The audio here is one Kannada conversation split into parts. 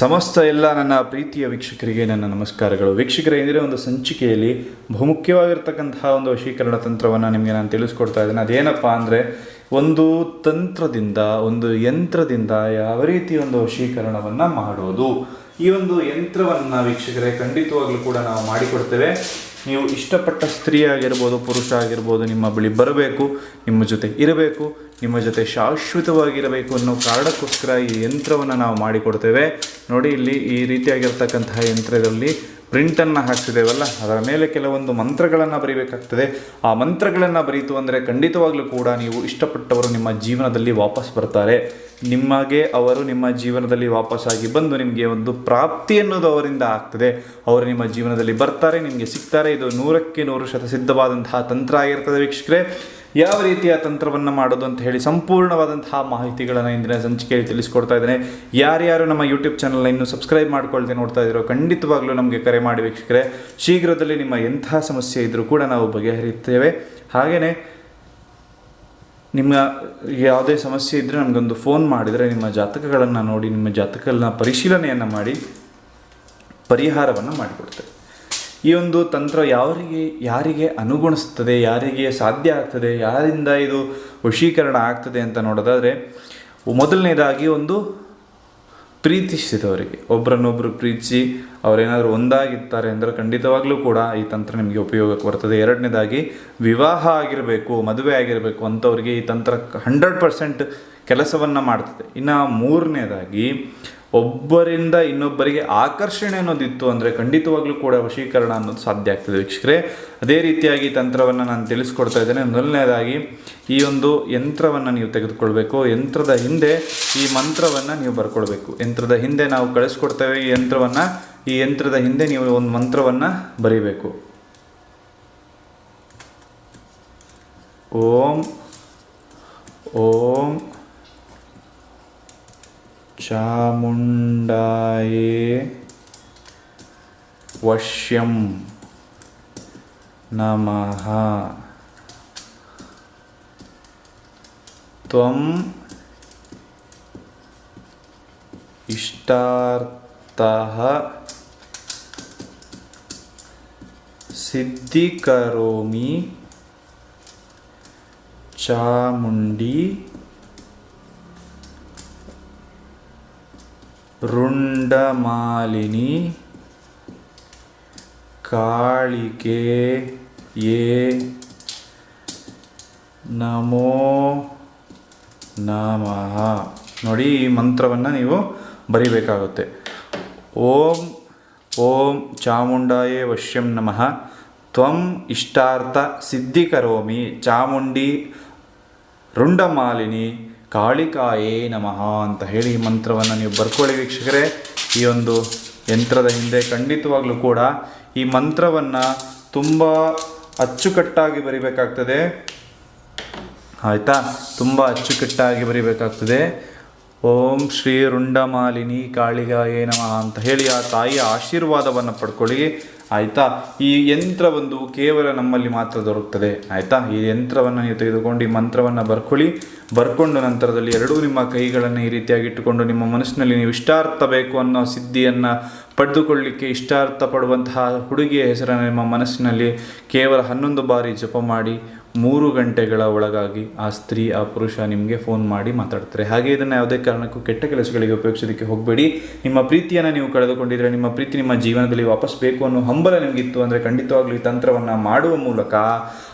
ಸಮಸ್ತ ಎಲ್ಲ ನನ್ನ ಪ್ರೀತಿಯ ವೀಕ್ಷಕರಿಗೆ ನನ್ನ ನಮಸ್ಕಾರಗಳು. ವೀಕ್ಷಕರ, ಇಂದಿನ ಒಂದು ಸಂಚಿಕೆಯಲ್ಲಿ ಬಹುಮುಖ್ಯವಾಗಿರ್ತಕ್ಕಂತಹ ಒಂದು ವಶೀಕರಣ ತಂತ್ರವನ್ನು ನಿಮಗೆ ನಾನು ತಿಳಿಸ್ಕೊಡ್ತಾ ಇದ್ದೇನೆ. ಅದೇನಪ್ಪ ಅಂದರೆ, ಒಂದು ತಂತ್ರದಿಂದ, ಒಂದು ಯಂತ್ರದಿಂದ ಯಾವ ರೀತಿ ಒಂದು ವಶೀಕರಣವನ್ನು ಮಾಡೋದು. ಈ ಒಂದು ಯಂತ್ರವನ್ನು ವೀಕ್ಷಕರೇ, ಖಂಡಿತವಾಗ್ಲೂ ಕೂಡ ನಾವು ಮಾಡಿಕೊಡ್ತೇವೆ. ನೀವು ಇಷ್ಟಪಟ್ಟ ಸ್ತ್ರೀ ಆಗಿರ್ಬೋದು, ಪುರುಷ ಆಗಿರ್ಬೋದು, ನಿಮ್ಮ ಬಳಿ ಬರಬೇಕು, ನಿಮ್ಮ ಜೊತೆ ಇರಬೇಕು, ನಿಮ್ಮ ಜೊತೆ ಶಾಶ್ವತವಾಗಿರಬೇಕು ಅನ್ನೋ ಕಾರಣಕ್ಕೋಸ್ಕರ ಈ ಯಂತ್ರವನ್ನು ನಾವು ಮಾಡಿಕೊಡ್ತೇವೆ. ನೋಡಿ, ಇಲ್ಲಿ ಈ ರೀತಿಯಾಗಿರ್ತಕ್ಕಂತಹ ಯಂತ್ರದಲ್ಲಿ ಪ್ರಿಂಟನ್ನು ಹಾಕ್ಸಿದ್ದೇವಲ್ಲ ಅದರ ಮೇಲೆ ಕೆಲವೊಂದು ಮಂತ್ರಗಳನ್ನು ಬರೀಬೇಕಾಗ್ತದೆ. ಆ ಮಂತ್ರಗಳನ್ನು ಬರೀತು ಅಂದರೆ ಖಂಡಿತವಾಗಲೂ ಕೂಡ ನೀವು ಇಷ್ಟಪಟ್ಟವರು ನಿಮ್ಮ ಜೀವನದಲ್ಲಿ ವಾಪಸ್ ಬರ್ತಾರೆ. ನಿಮಗೆ ಅವರು ನಿಮ್ಮ ಜೀವನದಲ್ಲಿ ವಾಪಸ್ಸಾಗಿ ಬಂದು ನಿಮಗೆ ಒಂದು ಪ್ರಾಪ್ತಿ ಅನ್ನೋದು ಅವರಿಂದ ಆಗ್ತದೆ. ಅವರು ನಿಮ್ಮ ಜೀವನದಲ್ಲಿ ಬರ್ತಾರೆ, ನಿಮಗೆ ಸಿಗ್ತಾರೆ. ಇದು ನೂರಕ್ಕೆ ನೂರು ಶತ ಸಿದ್ಧವಾದಂತಹ ತಂತ್ರ ಆಗಿರ್ತದೆ ವೀಕ್ಷಕರೇ. ಯಾವ ರೀತಿಯ ತಂತ್ರವನ್ನು ಮಾಡೋದು ಅಂತ ಹೇಳಿ ಸಂಪೂರ್ಣವಾದಂತಹ ಮಾಹಿತಿಗಳನ್ನು ಇಂದಿನ ಸಂಚಿಕೆಯಲ್ಲಿ ತಿಳಿಸ್ಕೊಡ್ತಾ ಇದ್ದೇನೆ. ಯಾರ್ಯಾರು ನಮ್ಮ ಯೂಟ್ಯೂಬ್ ಚಾನಲ್ನ ಇನ್ನು ಸಬ್ಸ್ಕ್ರೈಬ್ ಮಾಡ್ಕೊಳ್ತೇನೆ ನೋಡ್ತಾ ಇದ್ದೀರೋ ಖಂಡಿತವಾಗ್ಲೂ ನಮಗೆ ಕರೆ ಮಾಡಿ ವೀಕ್ಷಕರೇ. ಶೀಘ್ರದಲ್ಲಿ ನಿಮ್ಮ ಎಂಥ ಸಮಸ್ಯೆ ಇದ್ದರೂ ಕೂಡ ನಾವು ಬಗೆಹರಿಯುತ್ತೇವೆ. ಹಾಗೆಯೇ ನಿಮ್ಮ ಯಾವುದೇ ಸಮಸ್ಯೆ ಇದ್ದರೆ ನಮಗೊಂದು ಫೋನ್ ಮಾಡಿದರೆ ನಿಮ್ಮ ಜಾತಕಗಳನ್ನು ನೋಡಿ, ನಿಮ್ಮ ಜಾತಕಗಳನ್ನ ಪರಿಶೀಲನೆಯನ್ನು ಮಾಡಿ, ಪರಿಹಾರವನ್ನು ಮಾಡಿಕೊಡ್ತೇವೆ. ಈ ಒಂದು ತಂತ್ರ ಯಾರಿಗೆ ಯಾರಿಗೆ ಅನುಗುಣಿಸ್ತದೆ ಯಾರಿಗೆ ಸಾಧ್ಯ ಆಗ್ತದೆ, ಯಾರಿಂದ ಇದು ವಶೀಕರಣ ಆಗ್ತದೆ ಅಂತ ನೋಡೋದಾದರೆ, ಮೊದಲನೇದಾಗಿ ಒಂದು ಪ್ರೀತಿಸಿದವರಿಗೆ. ಒಬ್ಬರನ್ನೊಬ್ಬರು ಪ್ರೀತಿಸಿ ಅವರೇನಾದರೂ ಒಂದಾಗಿರ್ತಾರೆ ಅಂದರೆ ಖಂಡಿತವಾಗ್ಲೂ ಕೂಡ ಈ ತಂತ್ರ ನಿಮಗೆ ಉಪಯೋಗಕ್ಕೆ ಬರ್ತದೆ. ಎರಡನೇದಾಗಿ ವಿವಾಹ ಆಗಿರಬೇಕು, ಮದುವೆ ಆಗಿರಬೇಕು ಅಂಥವ್ರಿಗೆ ಈ ತಂತ್ರ ಹಂಡ್ರೆಡ್ ಪರ್ಸೆಂಟ್ ಕೆಲಸವನ್ನು ಮಾಡ್ತದೆ. ಇನ್ನು ಮೂರನೇದಾಗಿ ಒಬ್ಬರಿಂದ ಇನ್ನೊಬ್ಬರಿಗೆ ಆಕರ್ಷಣೆ ಅನ್ನೋದಿತ್ತು ಅಂದರೆ ಖಂಡಿತವಾಗ್ಲೂ ಕೂಡ ವಶೀಕರಣ ಅನ್ನೋದು ಸಾಧ್ಯ ಆಗ್ತದೆ ವೀಕ್ಷಕರೇ. ಅದೇ ರೀತಿಯಾಗಿ ತಂತ್ರವನ್ನು ನಾನು ತಿಳಿಸ್ಕೊಡ್ತಾ ಇದ್ದೇನೆ. ಮೊದಲನೇದಾಗಿ ಈ ಒಂದು ಯಂತ್ರವನ್ನು ನೀವು ತೆಗೆದುಕೊಳ್ಬೇಕು. ಯಂತ್ರದ ಹಿಂದೆ ಈ ಮಂತ್ರವನ್ನು ನೀವು ಬರ್ಕೊಳ್ಬೇಕು. ಯಂತ್ರದ ಹಿಂದೆ ನಾವು ಕಳಿಸ್ಕೊಡ್ತೇವೆ ಈ ಯಂತ್ರವನ್ನು. ಈ ಯಂತ್ರದ ಹಿಂದೆ ನೀವು ಒಂದು ಮಂತ್ರವನ್ನು ಬರೀಬೇಕು. ಓಂ ಓಂ चामुण्डाये वश्यं नमः। त्वम् इष्टार्थः सिद्धिकरोमि चामुण्डी ರುಂಡಮಾಲಿನಿ ಕಾಳಿಕೆ ಯೇ ನಮೋ ನಮಃ ನೋಡಿ ಈ ಮಂತ್ರವನ್ನು ನೀವು ಬರಿಬೇಕಾಗುತ್ತೆ. ಓಂ ಓಂ ಚಾಮುಂಡಾಯೇ ವಶ್ಯಂ ನಮಃ. ತ್ವಂ ಇಷ್ಟಾರ್ಥ ಸಿದ್ಧಿಕರೋಮಿ ಚಾಮುಂಡಿ ರುಂಡಮಾಲಿನಿ ಕಾಳಿಕಾಯೇ ನಮಃ ಅಂತ ಹೇಳಿ ಈ ಮಂತ್ರವನ್ನು ನೀವು ಬರ್ಕೊಳ್ಳಿ ವೀಕ್ಷಕರೇ. ಈ ಒಂದು ಯಂತ್ರದ ಹಿಂದೆ ಖಂಡಿತವಾಗಲೂ ಕೂಡ ಈ ಮಂತ್ರವನ್ನು ತುಂಬ ಅಚ್ಚುಕಟ್ಟಾಗಿ ಬರಿಬೇಕಾಗ್ತದೆ. ಆಯಿತಾ? ತುಂಬ ಅಚ್ಚುಕಟ್ಟಾಗಿ ಬರಿಬೇಕಾಗ್ತದೆ. ಓಂ ಶ್ರೀ ರುಂಡಮಾಲಿನಿ ಕಾಳಿಗಾಯೇ ನಮಃ ಅಂತ ಹೇಳಿ ಆ ತಾಯಿಯ ಆಶೀರ್ವಾದವನ್ನು ಪಡ್ಕೊಳ್ಳಿ. ಆಯಿತಾ? ಈ ಯಂತ್ರ ಒಂದು ಕೇವಲ ನಮ್ಮಲ್ಲಿ ಮಾತ್ರ ದೊರಕುತ್ತದೆ ಆಯಿತಾ? ಈ ಯಂತ್ರವನ್ನು ನೀವು ತೆಗೆದುಕೊಂಡು ಈ ಮಂತ್ರವನ್ನು ಬರ್ಕೊಳ್ಳಿ. ಬರ್ಕೊಂಡು ನಂತರದಲ್ಲಿ ಎರಡೂ ನಿಮ್ಮ ಕೈಗಳನ್ನು ಈ ರೀತಿಯಾಗಿ ಇಟ್ಟುಕೊಂಡು ನಿಮ್ಮ ಮನಸ್ಸಿನಲ್ಲಿ ನೀವು ಇಷ್ಟಾರ್ಥ ಬೇಕು ಅನ್ನೋ ಸಿದ್ಧಿಯನ್ನು ಪಡೆದುಕೊಳ್ಳಿಕ್ಕೆ ಇಷ್ಟಾರ್ಥ ಪಡುವಂತಹ ಹುಡುಗಿಯ ಹೆಸರನ್ನು ನಿಮ್ಮ ಮನಸ್ಸಿನಲ್ಲಿ ಕೇವಲ ಹನ್ನೊಂದು ಬಾರಿ ಜಪ ಮಾಡಿ ಮೂರು ಗಂಟೆಗಳ ಒಳಗಾಗಿ ಆ ಸ್ತ್ರೀ, ಆ ಪುರುಷ ನಿಮಗೆ ಫೋನ್ ಮಾಡಿ ಮಾತಾಡ್ತಾರೆ. ಹಾಗೆ ಇದನ್ನು ಯಾವುದೇ ಕಾರಣಕ್ಕೂ ಕೆಟ್ಟ ಕೆಲಸಗಳಿಗೆ ಉಪಯೋಗಿಸೋದಕ್ಕೆ ಹೋಗಬೇಡಿ. ನಿಮ್ಮ ಪ್ರೀತಿಯನ್ನು ನೀವು ಕಳೆದುಕೊಂಡಿದ್ರೆ, ನಿಮ್ಮ ಪ್ರೀತಿ ನಿಮ್ಮ ಜೀವನದಲ್ಲಿ ವಾಪಸ್ ಬೇಕು ಅನ್ನೋ ಹಂಬಲ ನಿಮಗಿತ್ತು ಅಂದರೆ ಖಂಡಿತವಾಗ್ಲೂ ಈ ತಂತ್ರವನ್ನು ಮಾಡುವ ಮೂಲಕ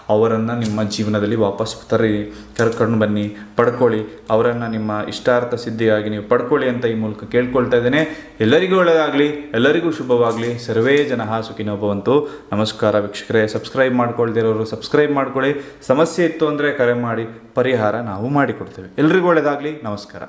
ಅವರನ್ನು ನಿಮ್ಮ ಜೀವನದಲ್ಲಿ ವಾಪಸ್ ತರಿ ಕರ್ಕೊಂಡು ಬನ್ನಿ, ಪಡ್ಕೊಳ್ಳಿ. ಅವರನ್ನು ನಿಮ್ಮ ಇಷ್ಟಾರ್ಥ ಸಿದ್ಧಿಯಾಗಿ ನೀವು ಪಡ್ಕೊಳ್ಳಿ ಅಂತ ಈ ಮೂಲಕ ಕೇಳ್ಕೊಳ್ತಾ ಇದ್ದೇನೆ. ಎಲ್ಲರಿಗೂ ಒಳ್ಳೆಯದಾಗಲಿ, ಎಲ್ಲರಿಗೂ ಶುಭವಾಗಲಿ. ಸರ್ವೇ ಜನ ಸುಖಿನೋ ಭವಂತು ನಮಸ್ಕಾರ ವೀಕ್ಷಕರೇ. ಸಬ್ಸ್ಕ್ರೈಬ್ ಮಾಡ್ಕೊಳ್ದಿರೋರು ಸಬ್ಸ್ಕ್ರೈಬ್ ಮಾಡ್ಕೊಳ್ಳಿ. ಸಮಸ್ಯೆ ಇತ್ತು ಅಂದರೆ ಕರೆ ಮಾಡಿ ಪರಿಹಾರ ನಾವು ಮಾಡಿಕೊಡ್ತೇವೆ. ಎಲ್ರಿಗೂ ಒಳ್ಳೆಯದಾಗಲಿ ನಮಸ್ಕಾರ.